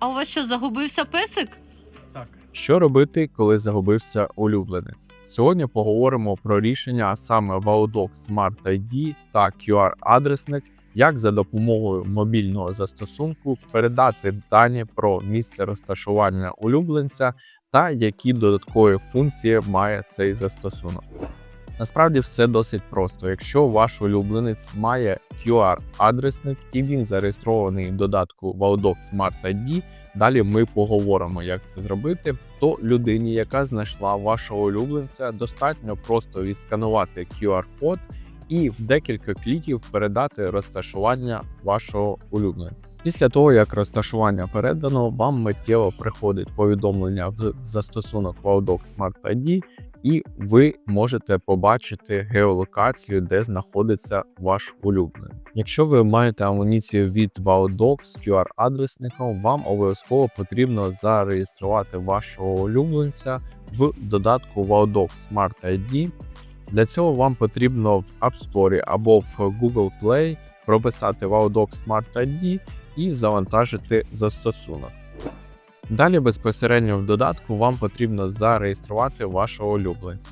А у вас що, загубився песик? Так. Що робити, коли загубився улюбленець? Сьогодні поговоримо про рішення, а саме Vaudoc Smart ID та QR-адресник, як за допомогою мобільного застосунку передати дані про місце розташування улюбленця та які додаткові функції має цей застосунок. Насправді все досить просто. Якщо ваш улюбленець має QR-адресник і він зареєстрований в додатку Vaudoc Smart ID, Далі ми поговоримо, як це зробити. То людині, яка знайшла вашого улюбленця, достатньо просто відсканувати QR-код і в декілька кліків передати розташування вашого улюбленця. Після того, як розташування передано, вам миттєво приходить повідомлення в застосунок Vaudoc Smart ID, і ви можете побачити геолокацію, де знаходиться ваш улюблений. Якщо ви маєте амуніцію від Vaudoc з QR-адресником, вам обов'язково потрібно зареєструвати вашого улюбленця в додатку Vaudoc Smart ID. Для цього вам потрібно в App Store або в Google Play прописати Vaudoc Smart ID і завантажити застосунок. Далі безпосередньо в додатку вам потрібно зареєструвати вашого улюбленця.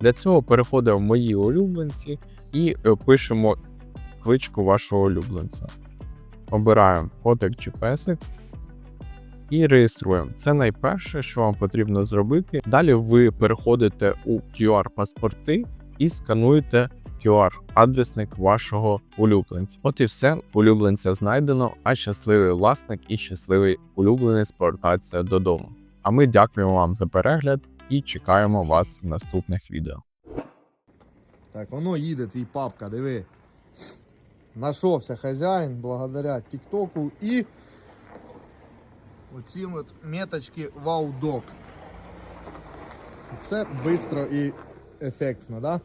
Для цього переходимо в мої улюбленці і е, пишемо кличку вашого улюбленця. Обираємо котик чи песик і реєструємо. Це найперше, що вам потрібно зробити. Далі ви переходите у QR-паспорти і скануєте QR-адресник вашого улюбленця. От і все, улюбленця знайдено, а щасливий власник і щасливий улюбленець повертаються додому. А ми дякуємо вам за перегляд і чекаємо вас в наступних відео. Так, воно їде, твій папка, диви. Нашовся хазяїн благодаря Тіктоку і оці от меточки Ваудок. Швидко і ефектно, да?